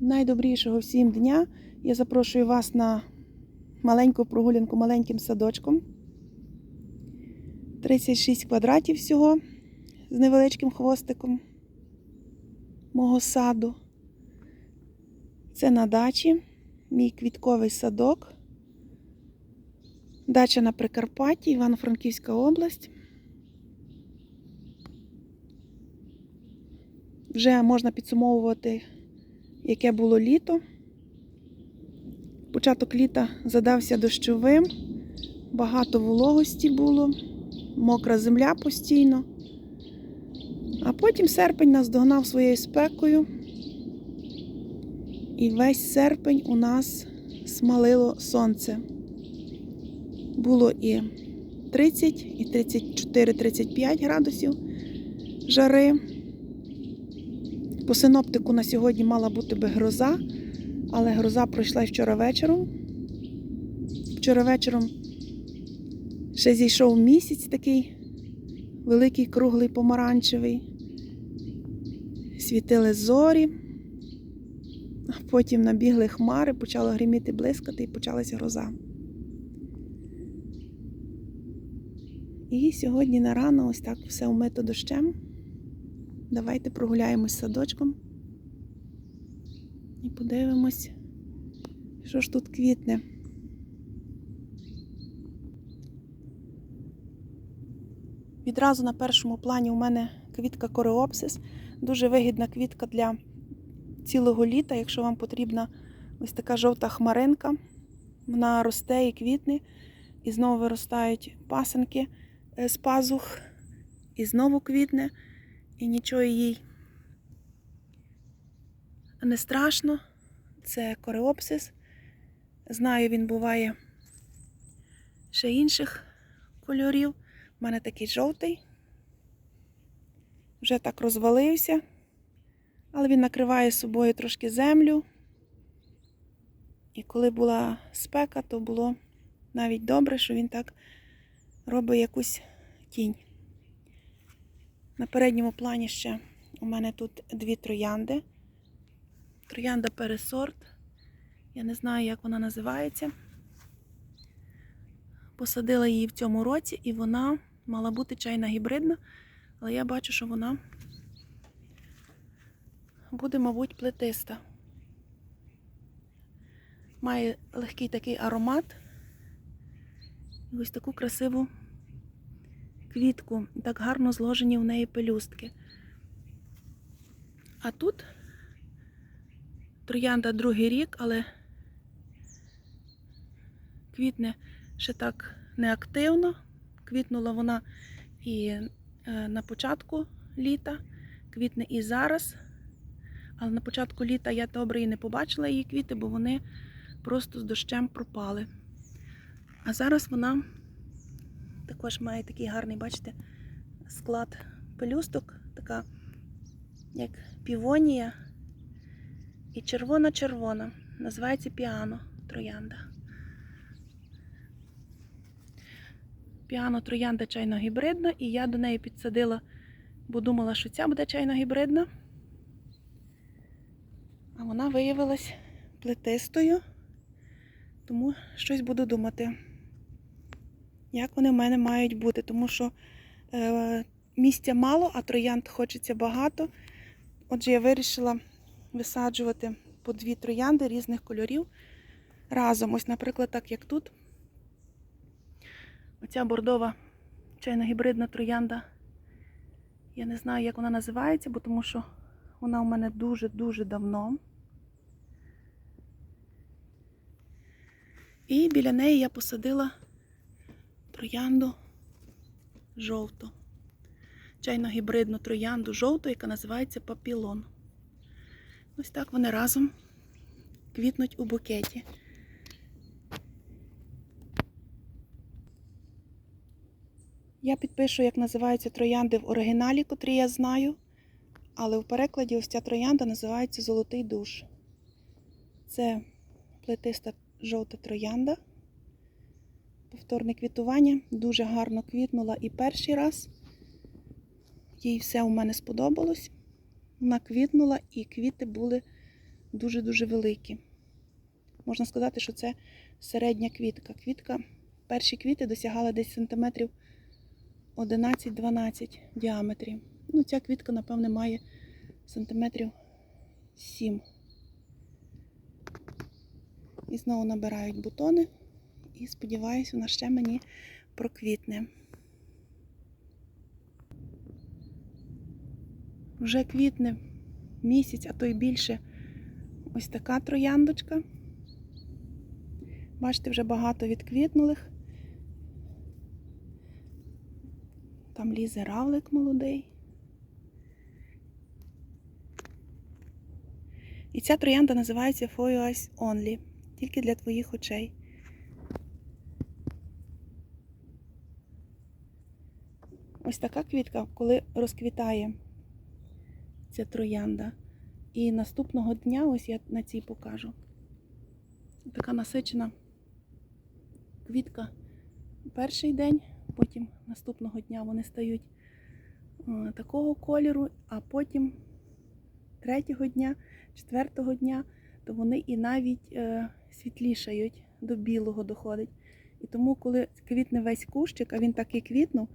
найдобрішого всім дня. Я запрошую вас на маленьку прогулянку маленьким садочком. 36 квадратів всього з невеличким хвостиком мого саду. Це на дачі, мій квітковий садок. Дача на Прикарпатті, Івано-Франківська область. Вже можна підсумовувати, яке було літо. Початок літа задався дощовим, багато вологості було, мокра земля постійно. А потім серпень нас догнав своєю спекою. І весь серпень у нас смалило сонце. Було і 30, і 34-35 градусів жари. По синоптику на сьогодні мала бути би гроза, але гроза пройшла вчора вечором. Вчора вечором ще зійшов місяць такий великий, круглий, помаранчевий. Світили зорі, а потім набігли хмари, почало гриміти блискати і почалася гроза. І сьогодні на рано ось так все умито дощем. Давайте прогуляємось садочком і подивимось, що ж тут квітне. Відразу на першому плані у мене квітка кореопсис. Дуже вигідна квітка для цілого літа, якщо вам потрібна ось така жовта хмаринка. Вона росте і квітне, і знову виростають пасенки з пазух, і знову квітне і нічого їй не страшно. Це кореопсис. Знаю, він буває ще інших кольорів. У мене такий жовтий. Вже так розвалився, але він накриває собою трошки землю. І коли була спека, то було навіть добре, що він так робить якусь тінь. На передньому плані ще у мене тут дві троянди. Троянда пересорт. Я не знаю, як вона називається. Посадила її в цьому році, і вона мала бути чайна гібридна, але я бачу, що вона буде, мабуть, плетиста. Має легкий такий аромат. І ось таку красиву квітку, так гарно зложені в неї пелюстки. А тут троянда другий рік, але квітне ще так неактивно. Квітнула вона і е, на початку літа, квітне і зараз. Але на початку літа я добре і не побачила її квіти, бо вони просто з дощем пропали. А зараз вона також має такий гарний, бачите, склад пелюсток, така як півонія. І червона-червона. Називається піано троянда. Піано троянда чайно гібридна, і я до неї підсадила, бо думала, що ця буде чайно гібридна. А вона виявилась плетистою, тому щось буду думати як вони в мене мають бути, тому що е, місця мало, а троянд хочеться багато. Отже, я вирішила висаджувати по дві троянди різних кольорів разом. Ось, наприклад, так як тут. Оця бордова чайно-гібридна троянда. Я не знаю, як вона називається, бо тому що вона у мене дуже-дуже давно. І біля неї я посадила троянду жовту. Чайно гібридну троянду жовту, яка називається папілон. Ось так вони разом квітнуть у букеті. Я підпишу, як називаються троянди в оригіналі, котрі я знаю. Але в перекладі ось ця троянда називається Золотий душ. Це плетиста жовта троянда повторне квітування. Дуже гарно квітнула і перший раз. Їй все у мене сподобалось. Вона квітнула і квіти були дуже-дуже великі. Можна сказати, що це середня квітка. Квітка, перші квіти досягали десь сантиметрів 11-12 в діаметрі. Ну, ця квітка, напевне, має сантиметрів 7. І знову набирають бутони. І сподіваюся, вона ще мені проквітне. Вже квітне місяць, а то й більше. Ось така трояндочка. Бачите, вже багато відквітнулих. Там лізе равлик молодий. І ця троянда називається For Only. Тільки для твоїх очей. Ось така квітка, коли розквітає ця троянда. І наступного дня, ось я на цій покажу. Така насичена квітка перший день, потім наступного дня вони стають е, такого кольору, а потім третього дня, четвертого дня, то вони і навіть е, світлішають, до білого доходить. І тому, коли квітне весь кущик, а він так і квітнув,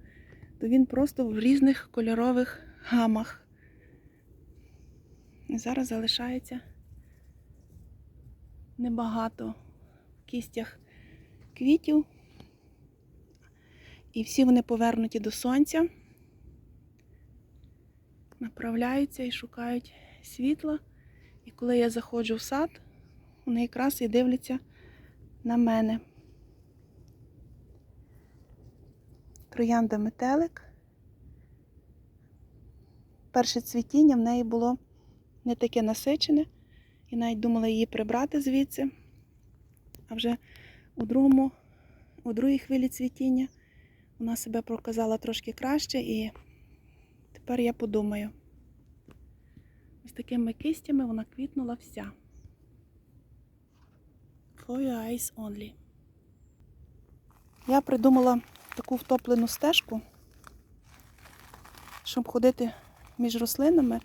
то він просто в різних кольорових гамах. І зараз залишається небагато в кістях квітів. І всі вони повернуті до сонця, направляються і шукають світла. І коли я заходжу в сад, вони якраз і дивляться на мене. Троянда метелик. Перше цвітіння в неї було не таке насичене. І навіть думала її прибрати звідси. А вже у другому, у другій хвилі цвітіння вона себе проказала трошки краще і тепер я подумаю. Ось такими кистями вона квітнула вся. For your eyes only. Я придумала таку втоплену стежку, щоб ходити між рослинами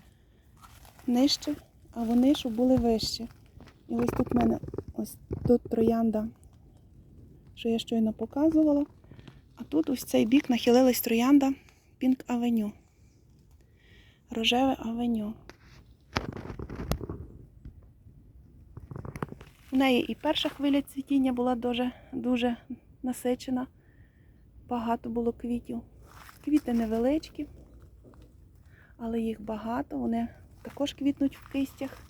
нижче, а вони щоб були вищі. І ось тут в мене ось тут троянда, що я щойно показувала. А тут ось цей бік нахилилась троянда Pink Avenue. Рожеве авеню. У неї і перша хвиля цвітіння була дуже, дуже насичена. Багато було квітів. Квіти невеличкі, але їх багато. Вони також квітнуть в кистях.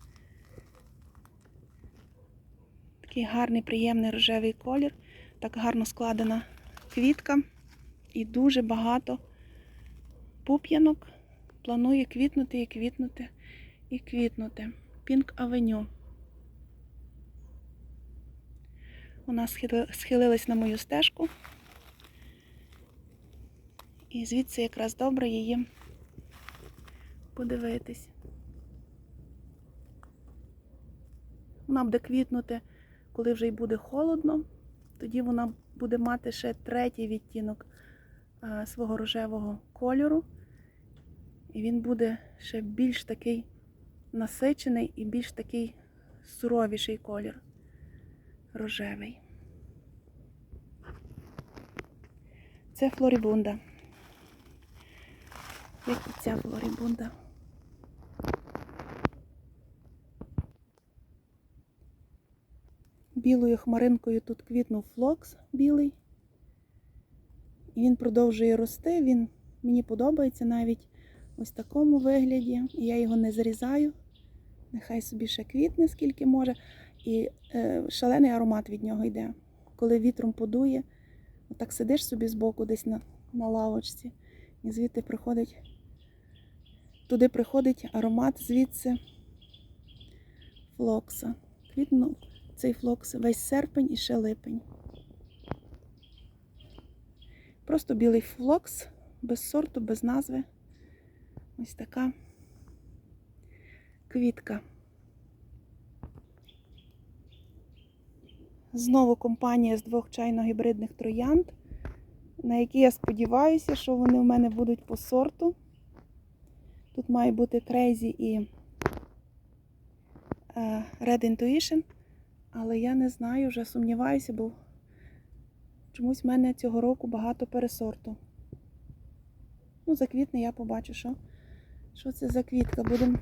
Такий гарний, приємний рожевий колір. Так гарно складена квітка. І дуже багато пуп'янок. Планує квітнути і квітнути і квітнути. Пінк Авеню. Вона схилилась на мою стежку. І звідси якраз добре її подивитись. Вона буде квітнути, коли вже й буде холодно. Тоді вона буде мати ще третій відтінок свого рожевого кольору. І він буде ще більш такий насичений і більш такий суровіший колір рожевий. Це флорібунда. Як і ця флорібунда. Білою хмаринкою тут квітнув флокс білий. І він продовжує рости. Він мені подобається навіть ось в такому вигляді. Я його не зрізаю. Нехай собі ще квітне, скільки може. І е, шалений аромат від нього йде. Коли вітром подує, отак сидиш собі збоку десь на, на лавочці, і звідти приходить, туди приходить аромат звідси флокса. Квітнув цей флокс весь серпень і ще липень. Просто білий флокс, без сорту, без назви. Ось така квітка. Знову компанія з двох чайно-гібридних троянд, на які я сподіваюся, що вони в мене будуть по сорту. Тут має бути Крейзі і е, Red Intuition, але я не знаю, вже сумніваюся, бо чомусь в мене цього року багато пересорту. Ну, заквітне я побачу, що, що це за квітка. Будемо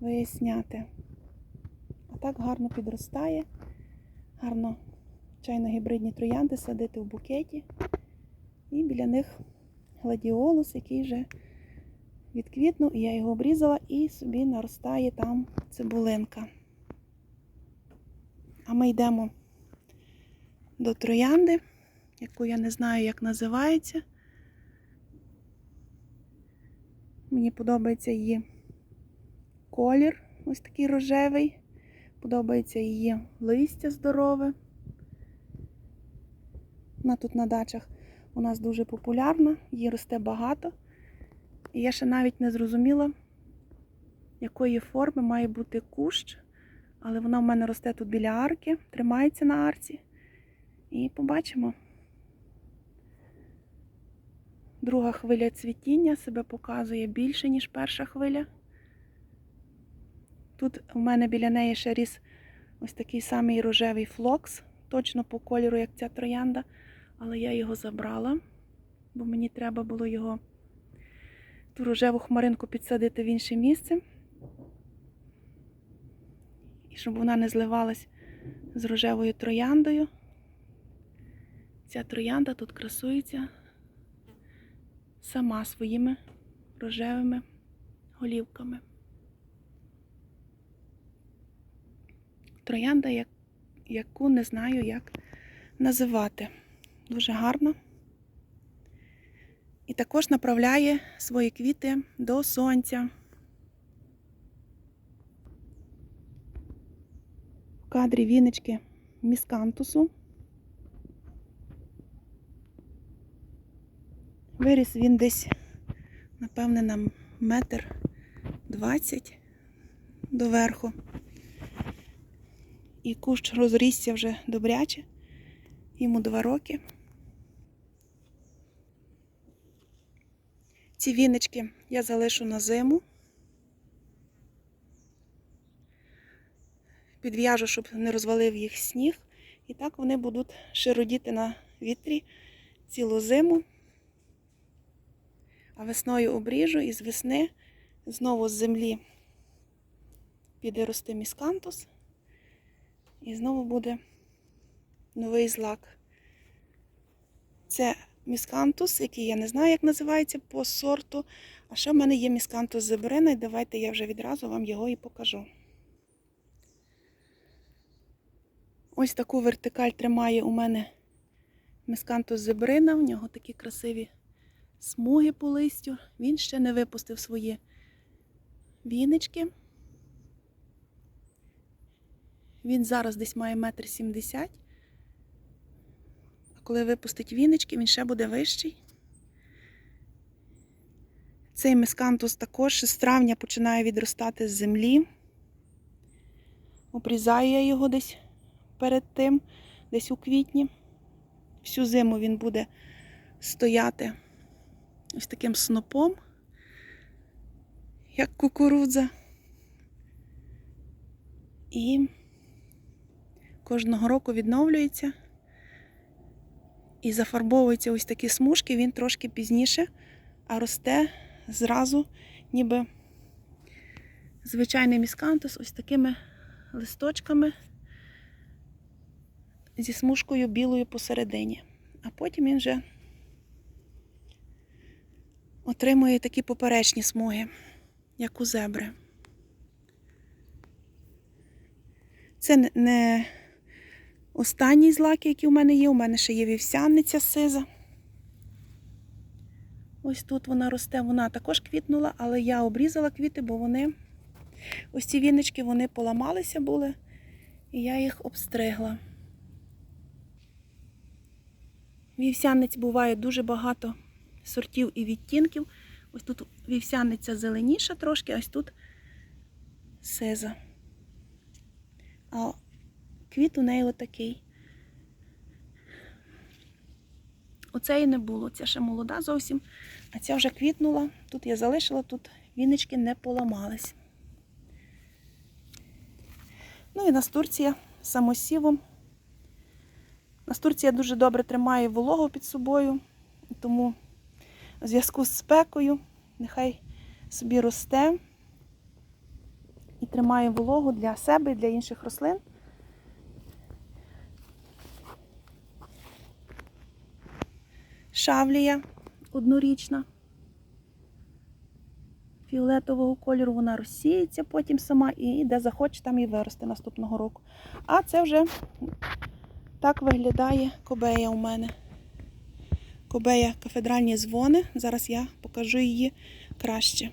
виясняти. А так гарно підростає, гарно чайно-гібридні троянди садити в букеті. І біля них гладіолус, який вже відквітнув, і я його обрізала, і собі наростає там цибулинка. А ми йдемо до троянди, яку я не знаю, як називається. Мені подобається її колір, ось такий рожевий. Подобається її листя здорове. Вона тут на дачах у нас дуже популярна, її росте багато. І я ще навіть не зрозуміла, якої форми має бути кущ. Але вона в мене росте тут біля арки, тримається на арці. І побачимо. Друга хвиля цвітіння себе показує більше, ніж перша хвиля. Тут в мене біля неї ще ріс ось такий самий рожевий флокс, точно по кольору, як ця троянда. Але я його забрала, бо мені треба було його ту рожеву хмаринку підсадити в інше місце. І щоб вона не зливалась з рожевою трояндою. Ця троянда тут красується сама своїми рожевими голівками. Троянда, яку не знаю, як називати. Дуже гарна. І також направляє свої квіти до сонця. В кадрі віночки міскантусу. Виріс він десь, напевне, на метр двадцять доверху. І кущ розрісся вже добряче. Йому два роки. Ці віночки я залишу на зиму. Підв'яжу, щоб не розвалив їх сніг. І так вони будуть широдіти на вітрі цілу зиму. А весною обріжу і з весни знову з землі піде рости міскантус. І знову буде новий злак. Це міскантус, який я не знаю, як називається по сорту. А ще в мене є міскантус зебрина, і давайте я вже відразу вам його і покажу. Ось таку вертикаль тримає у мене міскантус зебрина. У нього такі красиві смуги по листю. Він ще не випустив свої віночки. Він зараз десь має метр сімдесят. Коли випустить віночки, він ще буде вищий. Цей мескантус також з травня починає відростати з землі. Обрізаю я його десь перед тим, десь у квітні. Всю зиму він буде стояти ось таким снопом, як кукурудза. І кожного року відновлюється і зафарбовуються ось такі смужки, він трошки пізніше, а росте зразу, ніби звичайний міскантус, ось такими листочками зі смужкою білою посередині. А потім він вже отримує такі поперечні смуги, як у зебри. Це не- останній злак, який у мене є. У мене ще є вівсяниця сиза. Ось тут вона росте, вона також квітнула, але я обрізала квіти, бо вони, ось ці віночки, вони поламалися були, і я їх обстригла. Вівсяниць буває дуже багато сортів і відтінків. Ось тут вівсяниця зеленіша трошки, ось тут сиза. А квіт у неї отакий. Оцеї не було, ця ще молода зовсім, а ця вже квітнула. Тут я залишила, тут віночки не поламались. Ну і настурція самосівом. Настурція дуже добре тримає вологу під собою, тому в зв'язку з спекою нехай собі росте і тримає вологу для себе і для інших рослин. Шавлія однорічна. Фіолетового кольору вона розсіється потім сама і де захоче, там і виросте наступного року. А це вже так виглядає кобея у мене. Кобея кафедральні дзвони. Зараз я покажу її краще.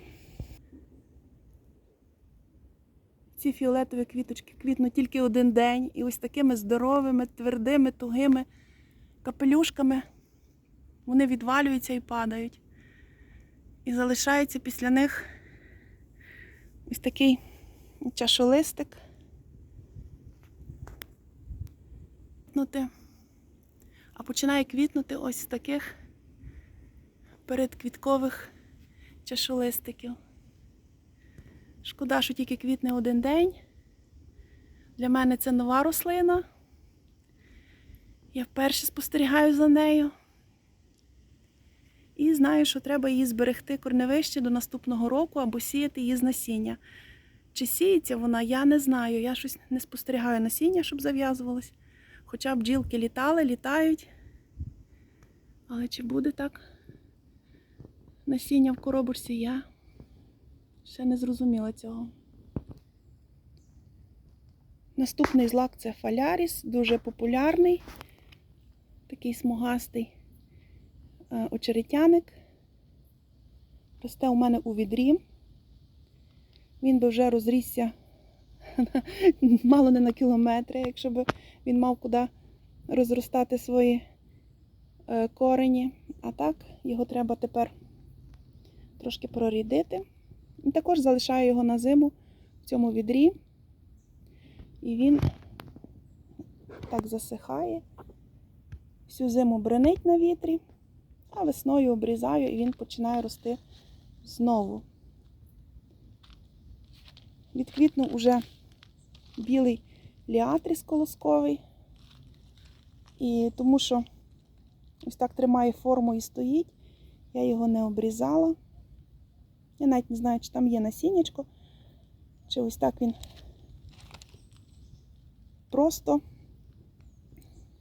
Ці фіолетові квіточки квітнуть тільки один день і ось такими здоровими, твердими, тугими капелюшками вони відвалюються і падають. І залишається після них ось такий чашолистик. Квітнути. А починає квітнути ось з таких передквіткових чашолистиків. Шкода, що тільки квітне один день. Для мене це нова рослина. Я вперше спостерігаю за нею. І знаю, що треба її зберегти корневище до наступного року або сіяти її з насіння. Чи сіється вона, я не знаю. Я щось не спостерігаю насіння, щоб зав'язувалось. Хоча бджілки літали, літають. Але чи буде так насіння в коробочці, я ще не зрозуміла цього. Наступний злак це фаляріс, дуже популярний, такий смугастий очеретяник. Росте у мене у відрі. Він би вже розрісся мало не на кілометри, якщо б він мав куди розростати свої е, корені. А так, його треба тепер трошки прорідити. І також залишаю його на зиму в цьому відрі. І він так засихає. Всю зиму бренить на вітрі, а весною обрізаю і він починає рости знову. Відквітнув уже білий ліатріс колосковий. І тому що ось так тримає форму і стоїть, я його не обрізала. Я навіть не знаю, чи там є насіннячко, чи ось так він просто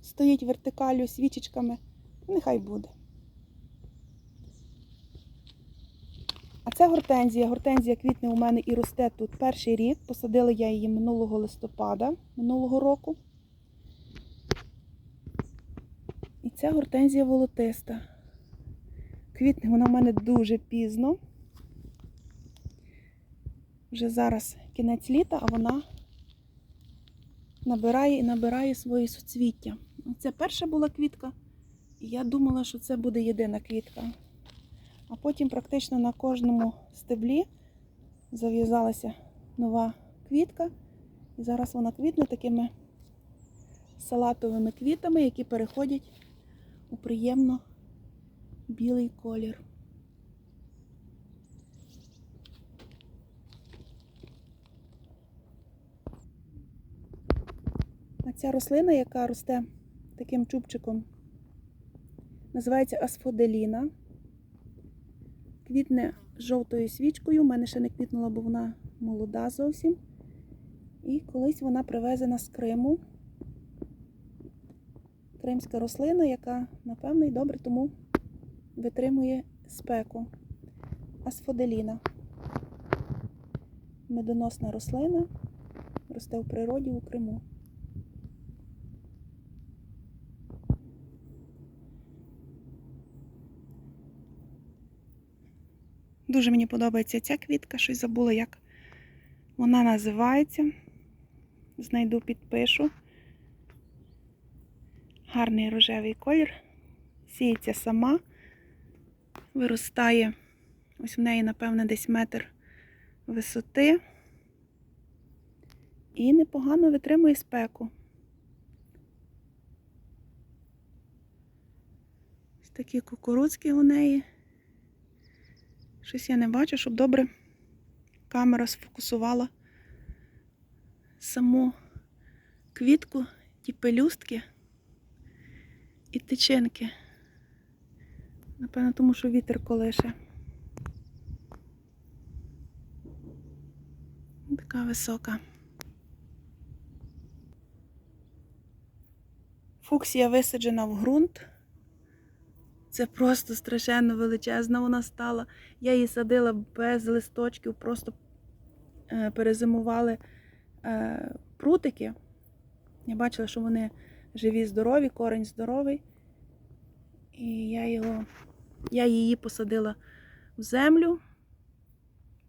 стоїть вертикалю свічечками. Нехай буде. Це гортензія. Гортензія квітне у мене і росте тут перший рік. Посадила я її минулого листопада минулого року. І ця гортензія волотиста. Квітне вона в мене дуже пізно. Вже зараз кінець літа, а вона набирає і набирає свої суцвіття. Це перша була квітка, і я думала, що це буде єдина квітка. А потім практично на кожному стеблі зав'язалася нова квітка. І зараз вона квітне такими салатовими квітами, які переходять у приємно білий колір. А ця рослина, яка росте таким чубчиком, називається асфоделіна. Квітне жовтою свічкою. У мене ще не квітнула, бо вона молода зовсім. І колись вона привезена з Криму. Кримська рослина, яка, напевно, і добре тому витримує спеку. Асфоделіна. Медоносна рослина. Росте в природі у Криму. Дуже мені подобається ця квітка, щось забула, як вона називається. Знайду, підпишу. Гарний рожевий колір. Сіється сама, виростає, ось в неї, напевне, десь метр висоти. І непогано витримує спеку. Ось такі кукурудзки у неї. Щось я не бачу, щоб добре камера сфокусувала саму квітку, ті пелюстки і тичинки. Напевно, тому що вітер колише. Така висока. Фуксія висаджена в ґрунт. Це просто страшенно величезна вона стала. Я її садила без листочків, просто е, перезимували е, прутики. Я бачила, що вони живі, здорові, корень здоровий. І я, його, я її посадила в землю.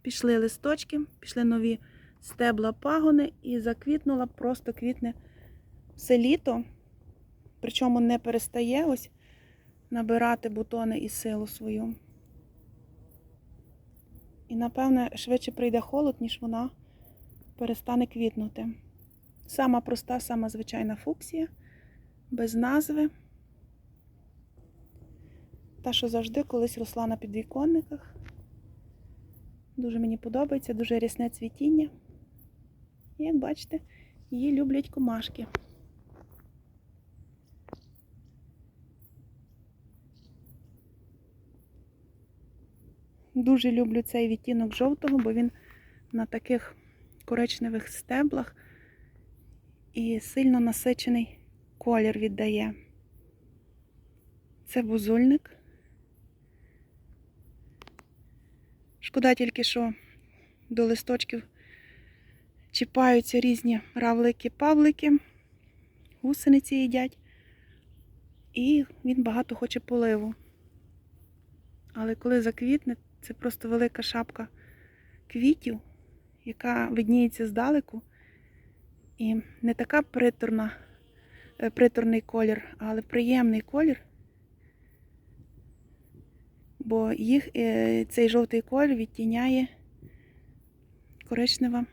Пішли листочки, пішли нові стебла пагони і заквітнула, просто квітне все літо. Причому не перестає ось набирати бутони і силу свою. І, напевне, швидше прийде холод, ніж вона перестане квітнути. Сама проста, сама звичайна фуксія, без назви. Та, що завжди колись росла на підвіконниках. Дуже мені подобається, дуже рясне цвітіння. І, як бачите, її люблять комашки. Дуже люблю цей відтінок жовтого, бо він на таких коричневих стеблах і сильно насичений колір віддає. Це бузульник. Шкода тільки, що до листочків чіпаються різні равлики-павлики, гусениці їдять, і він багато хоче поливу. Але коли заквітне, це просто велика шапка квітів, яка видніється здалеку. І не така приторна, е, приторний колір, але приємний колір. Бо їх е, цей жовтий колір відтіняє коричнева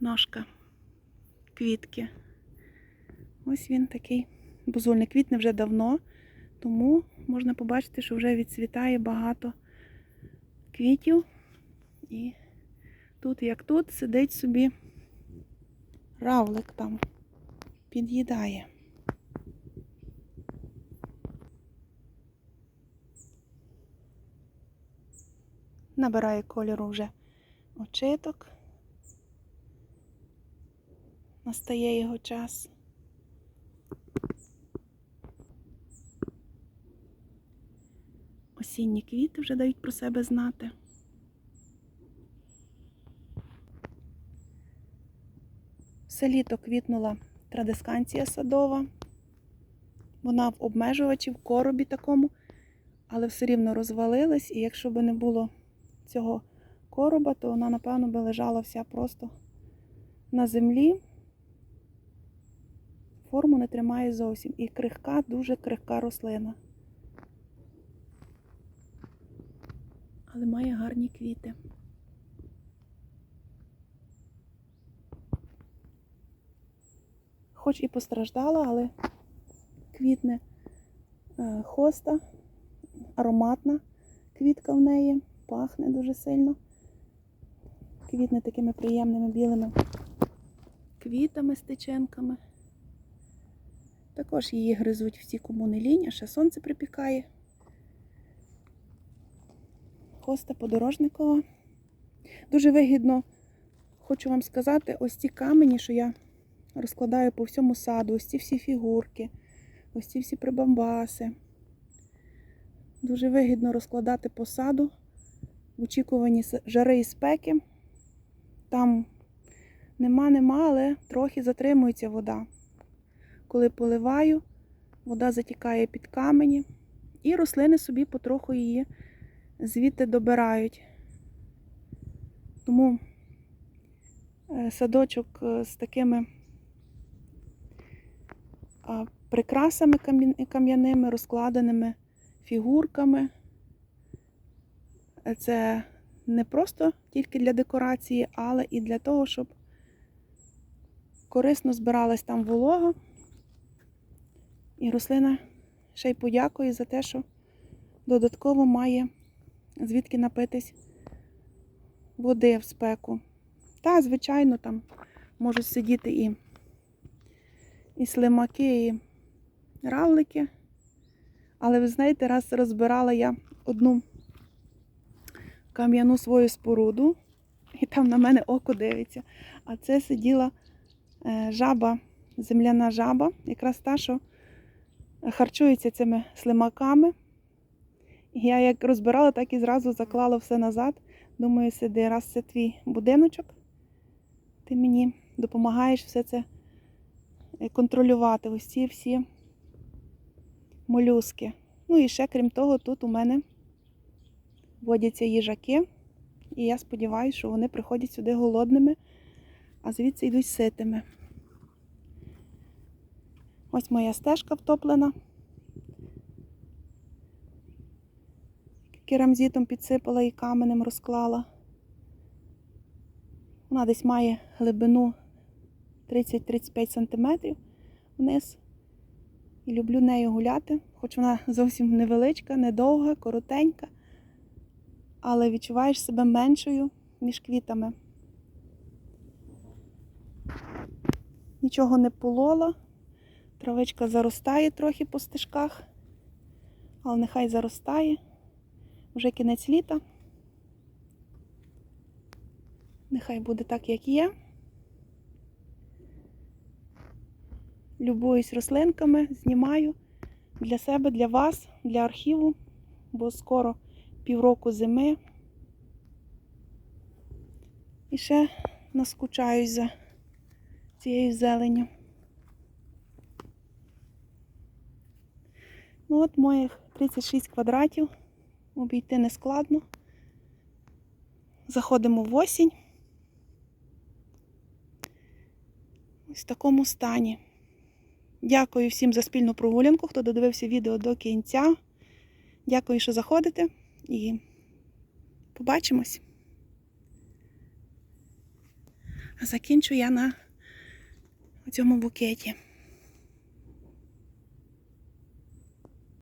ножка квітки. Ось він такий бузульний. Квітне вже давно, тому можна побачити, що вже відцвітає багато квітів. І тут, як тут, сидить собі равлик там, під'їдає. Набирає кольору вже очиток. Настає його час. Осінні квіти вже дають про себе знати. Все літо квітнула традисканція садова. Вона в обмежувачі, в коробі такому, але все рівно розвалилась, і якщо б не було цього короба, то вона, напевно, би лежала вся просто на землі. Форму не тримає зовсім. І крихка, дуже крихка рослина. Але має гарні квіти. Хоч і постраждала, але квітне е, хоста, ароматна квітка в неї, пахне дуже сильно. Квітне такими приємними білими квітами з тичинками. Також її гризуть всі, кому не лінь, а ще сонце припікає. Хоста подорожникова. Дуже вигідно, хочу вам сказати, ось ці камені, що я розкладаю по всьому саду, ось ці всі фігурки, ось ці всі прибамбаси. Дуже вигідно розкладати по саду в очікуванні жари і спеки. Там нема-нема, але трохи затримується вода. Коли поливаю, вода затікає під камені, і рослини собі потроху її звідти добирають. Тому е, садочок е, з такими прикрасами кам'яними, розкладеними фігурками. Це не просто тільки для декорації, але і для того, щоб корисно збиралась там волога. І рослина ще й подякує за те, що додатково має звідки напитись води в спеку. Та, звичайно, там можуть сидіти і і слимаки, і равлики. Але ви знаєте, раз розбирала я одну кам'яну свою споруду, і там на мене око дивиться. А це сиділа е, жаба, земляна жаба, якраз та, що харчується цими слимаками. Я як розбирала, так і зразу заклала все назад. Думаю, сиди, раз це твій будиночок, ти мені допомагаєш все це е, контролювати. Ось ці всі молюски. Ну і ще, крім того, тут у мене водяться їжаки. І я сподіваюся, що вони приходять сюди голодними, а звідси йдуть ситими. Ось моя стежка втоплена. Керамзітом підсипала і каменем розклала. Вона десь має глибину 30-35 см вниз. І люблю нею гуляти, хоч вона зовсім невеличка, недовга, коротенька, але відчуваєш себе меншою між квітами. Нічого не полола, травичка заростає трохи по стежках, але нехай заростає. Вже кінець літа. Нехай буде так, як є. Любуюсь рослинками, знімаю для себе, для вас, для архіву, бо скоро півроку зими. І ще наскучаюсь за цією зеленню. Ну от моїх 36 квадратів. Обійти не складно. Заходимо в осінь. Ось в такому стані. Дякую всім за спільну прогулянку, хто додивився відео до кінця. Дякую, що заходите і побачимось. Закінчу я на цьому букеті.